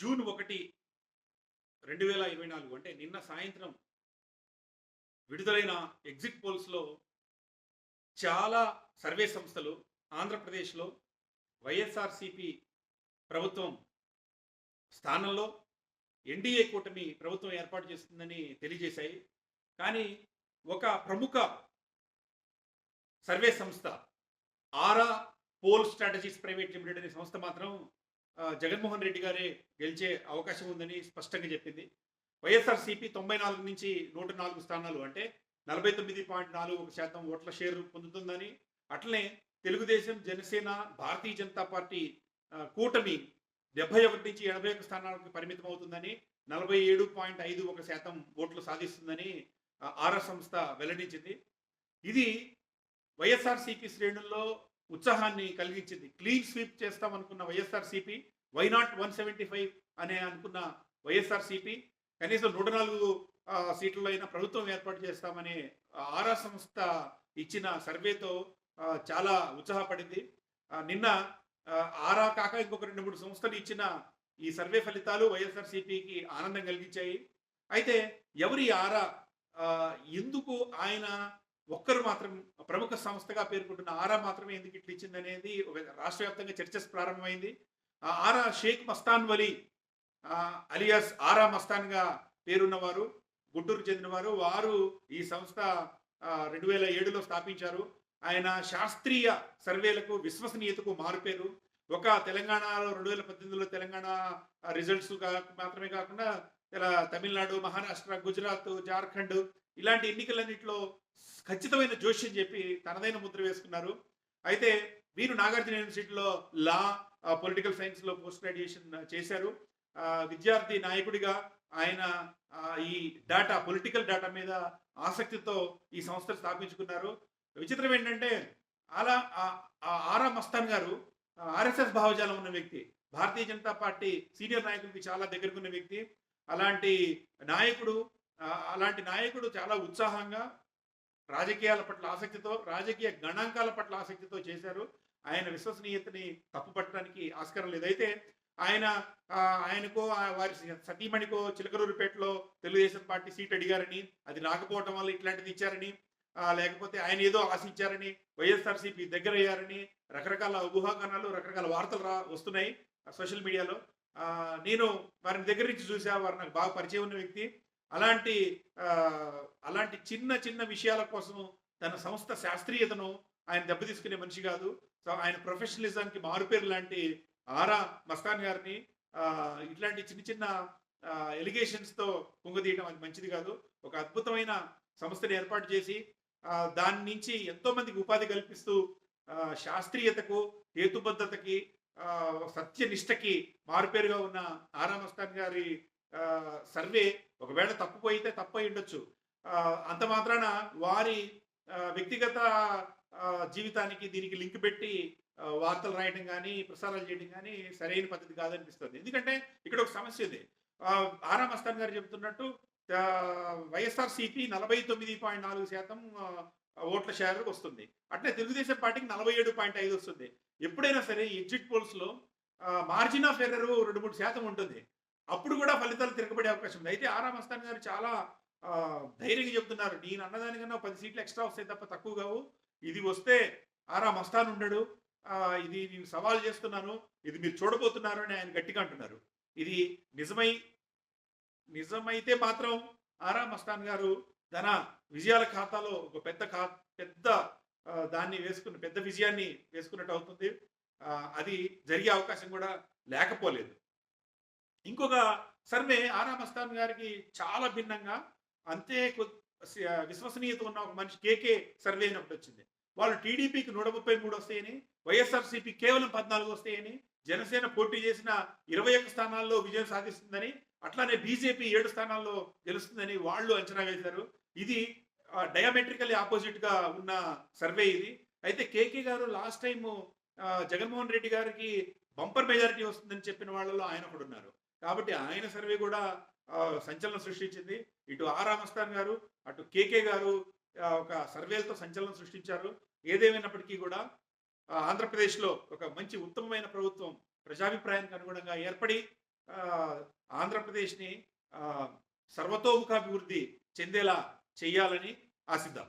June ఒకటి రెండు వేల ఇరవై నాలుగు అంటే నిన్న సాయంత్రం విడుదలైన ఎగ్జిట్ పోల్స్లో చాలా సర్వే సంస్థలు ఆంధ్రప్రదేశ్లో వైఎస్ఆర్సిపి ప్రభుత్వం స్థానంలో ఎన్డీఏ కూటమి ప్రభుత్వం ఏర్పాటు చేస్తుందని తెలియజేశాయి. కానీ ఒక ప్రముఖ సర్వే సంస్థ Aaraa poll strategies private limited అనే సంస్థ మాత్రం జగన్మోహన్ రెడ్డి గారే గెలిచే అవకాశం ఉందని స్పష్టంగా చెప్పింది. వైఎస్ఆర్సీపీ తొంభై నాలుగు నుంచి నూట నాలుగు స్థానాలు అంటే నలభై తొమ్మిది పాయింట్ నాలుగు ఒక శాతం ఓట్ల షేర్ పొందుతుందని అట్లనే తెలుగుదేశం జనసేన భారతీయ జనతా పార్టీ కూటమి డెబ్బై ఒకటి నుంచి ఎనభై ఒక స్థానాలకు పరిమితం అవుతుందని నలభై ఏడు పాయింట్ ఐదు ఒక శాతం ఓట్లు సాధిస్తుందని ఆర్ఎస్ సంస్థ వెల్లడించింది. ఇది వైఎస్ఆర్సీపీ శ్రేణుల్లో ఉత్సాహాన్ని కలిగించింది. Clean sweep చేస్తామనుకున్న YSRCP why not one seventy five అనే అనుకున్న వైఎస్ఆర్సీపీ కనీసం నూట నాలుగు సీట్లలో అయినా ప్రభుత్వం ఏర్పాటు చేస్తామని ఆరా సంస్థ ఇచ్చిన సర్వేతో చాలా ఉత్సాహపడింది. నిన్న ఆ, ఆరా కాక ఇంకొక రెండు మూడు సంస్థలు ఇచ్చిన ఈ సర్వే ఫలితాలు వైఎస్ఆర్సీపీకి ఆనందం కలిగించాయి. అయితే ఎవరి ఆరా ఆ, ఎందుకు ఆయన ఒక్కరు మాత్రం ప్రముఖ సంస్థగా పేర్కొంటున్న ఆరా మాత్రమే ఎందుకు ఇట్లా ఇచ్చిందనేది ఒక రాష్ట్ర వ్యాప్తంగా చర్చ ప్రారంభమైంది. ఆ ఆరా షేక్ మస్తాన్ వలీ అలియాస్ ఆరా మస్తాన్గా పేరున్నవారు గుంటూరు చెందినవారు. వారు ఈ సంస్థ రెండు వేల ఏడులో స్థాపించారు. ఆయన శాస్త్రీయ సర్వేలకు విశ్వసనీయతకు మారుపేరు. ఒక తెలంగాణలో రెండు వేల పద్దెనిమిదిలో తెలంగాణ రిజల్ట్స్ మాత్రమే కాకుండా ఇలా తమిళనాడు మహారాష్ట్ర గుజరాత్ జార్ఖండ్ ఇలాంటి ఎన్నికలన్నింటిలో ఖచ్చితమైన జోష్యం చెప్పి తనదైన ముద్ర వేసుకున్నారు. అయితే వీరు నాగార్జున యూనివర్సిటీలో లా పొలిటికల్ సైన్స్లో పోస్ట్ గ్రాడ్యుయేషన్ చేశారు. ఆ, విద్యార్థి నాయకుడిగా ఆయన ఈ డేటా పొలిటికల్ డేటా మీద ఆసక్తితో ఈ సంస్థ స్థాపించుకున్నారు. విచిత్రం ఏంటంటే అలా ఆ- ఆరా మస్తాన్ గారు ఆర్ఎస్ఎస్ భావజాలం ఉన్న వ్యక్తి భారతీయ జనతా పార్టీ సీనియర్ నాయకుడికి చాలా దగ్గరకున్న వ్యక్తి. అలాంటి నాయకుడు అలాంటి నాయకుడు చాలా ఉత్సాహంగా రాజకీయాల పట్ల ఆసక్తితో రాజకీయ గణాంకాల పట్ల ఆసక్తితో చేశారు. ఆయన విశ్వసనీయతని తప్పుపట్టడానికి ఆస్కారం లేదు. అయితే ఆయన ఆయనకో వారి సతీమణికో చిలకలూరుపేటలో తెలుగుదేశం పార్టీ సీట్ అడిగారని అది రాకపోవటం వల్ల ఇట్లాంటిది ఇచ్చారని లేకపోతే ఆయన ఏదో ఆశించారని వైఎస్ఆర్సీపీ దగ్గర అయ్యారని రకరకాల ఊహాగానాలు రకరకాల వార్తలు రా వస్తున్నాయి సోషల్ మీడియాలో. నేను వారిని దగ్గర నుంచి చూసా వారు నాకు బాగా పరిచయం ఉన్న వ్యక్తి. అలాంటి ఆ, అలాంటి చిన్న చిన్న విషయాల కోసం తన సంస్థ శాస్త్రీయతను ఆయన దెబ్బతీసుకునే మనిషి కాదు. సో ఆయన ప్రొఫెషనలిజానికి మారుపేరు లాంటి ఆరా మస్తాన్ గారిని ఆ, ఇట్లాంటి చిన్న చిన్న ఎలిగేషన్స్తో కుంగదీయడం అది మంచిది కాదు. ఒక అద్భుతమైన సంస్థని ఏర్పాటు చేసి దాని నుంచి ఎంతో మందికి ఉపాధి కల్పిస్తూ ఆ, శాస్త్రీయతకు హేతుబద్ధతకి ఆ, సత్యనిష్టకి మారుపేరుగా ఉన్న ఆరా మస్తాన్ గారి సర్వే ఒకవేళ తప్పుపోయితే తప్పు ఉండొచ్చు. అంత మాత్రాన వారి వ్యక్తిగత జీవితానికి దీనికి లింక్ పెట్టి వార్తలు రాయడం కానీ ప్రసారాలు చేయడం కానీ సరైన పద్ధతి కాదనిపిస్తుంది. ఎందుకంటే ఇక్కడ ఒక సమస్య ఉంది. ఆరామ్ ఆరా గారు చెబుతున్నట్టు వైఎస్ఆర్ సిపి నలభై తొమ్మిది పాయింట్ నాలుగు శాతం ఓట్ల షేర్ వస్తుంది. అట్లే తెలుగుదేశం పార్టీకి నలభై ఏడు పాయింట్ ఐదు వస్తుంది. ఎప్పుడైనా సరే ఎగ్జిట్ పోల్స్లో మార్జిన్ ఆఫ్ ఎర్రర్ రెండు మూడు శాతం ఉంటుంది. అప్పుడు కూడా ఫలితాలు తిరగబడే అవకాశం ఉంది. అయితే ఆరా మస్తాన్ గారు చాలా ధైర్యంగా చెప్తున్నారు. నేను అన్నదానికన్నా పది సీట్లు ఎక్స్ట్రా వస్తాయి తప్ప తక్కువ కావు. ఇది వస్తే ఆరా మస్తాన్ ఉండడు. ఇది నేను సవాల్ చేస్తున్నాను. ఇది మీరు చూడబోతున్నారు అని ఆయన గట్టిగా అంటున్నారు. ఇది నిజమై నిజమైతే మాత్రం ఆరా మస్తాన్ గారు తన విజయాల ఖాతాలో ఒక పెద్ద ఖా పెద్ద దాన్ని వేసుకున్న పెద్ద విజయాన్ని వేసుకున్నట్టు అవుతుంది. అది జరిగే అవకాశం కూడా లేకపోలేదు. ఇంకొక సర్వే ఆరా మస్తాన్ గారికి చాలా భిన్నంగా అంతే విశ్వసనీయత ఉన్న ఒక మనిషి కేకే సర్వే అని ఒకటి వచ్చింది. వాళ్ళు టీడీపీకి నూట ముప్పై మూడు వస్తాయని వైఎస్ఆర్సీపీ కేవలం పద్నాలుగు వస్తాయని జనసేన పోటీ చేసిన ఇరవై ఒక్క స్థానాల్లో విజయం సాధిస్తుందని అట్లానే బీజేపీ ఏడు స్థానాల్లో గెలుస్తుందని వాళ్ళు అంచనా వేశారు. ఇది డయామెట్రికల్లీ ఆపోజిట్గా ఉన్న సర్వే ఇది. అయితే కేకే గారు లాస్ట్ టైం జగన్మోహన్ రెడ్డి గారికి బంపర్ మెజారిటీ వస్తుందని చెప్పిన వాళ్ళలో ఆయన ఒకడు ఉన్నారు కాబట్టి ఆయన సర్వే కూడా సంచలనం సృష్టించింది. ఇటు ఆ రామస్థాన్ గారు అటు కేకే గారు ఒక సర్వేలతో సంచలనం సృష్టించారు. ఏదేమైనప్పటికీ కూడా ఆంధ్రప్రదేశ్లో ఒక మంచి ఉత్తమమైన ప్రభుత్వం ప్రజాభిప్రాయానికి అనుగుణంగా ఏర్పడి ఆ, ఆంధ్రప్రదేశ్ని ఆ, సర్వతోముఖాభివృద్ధి చెందేలా చేయాలని ఆశిద్దాం.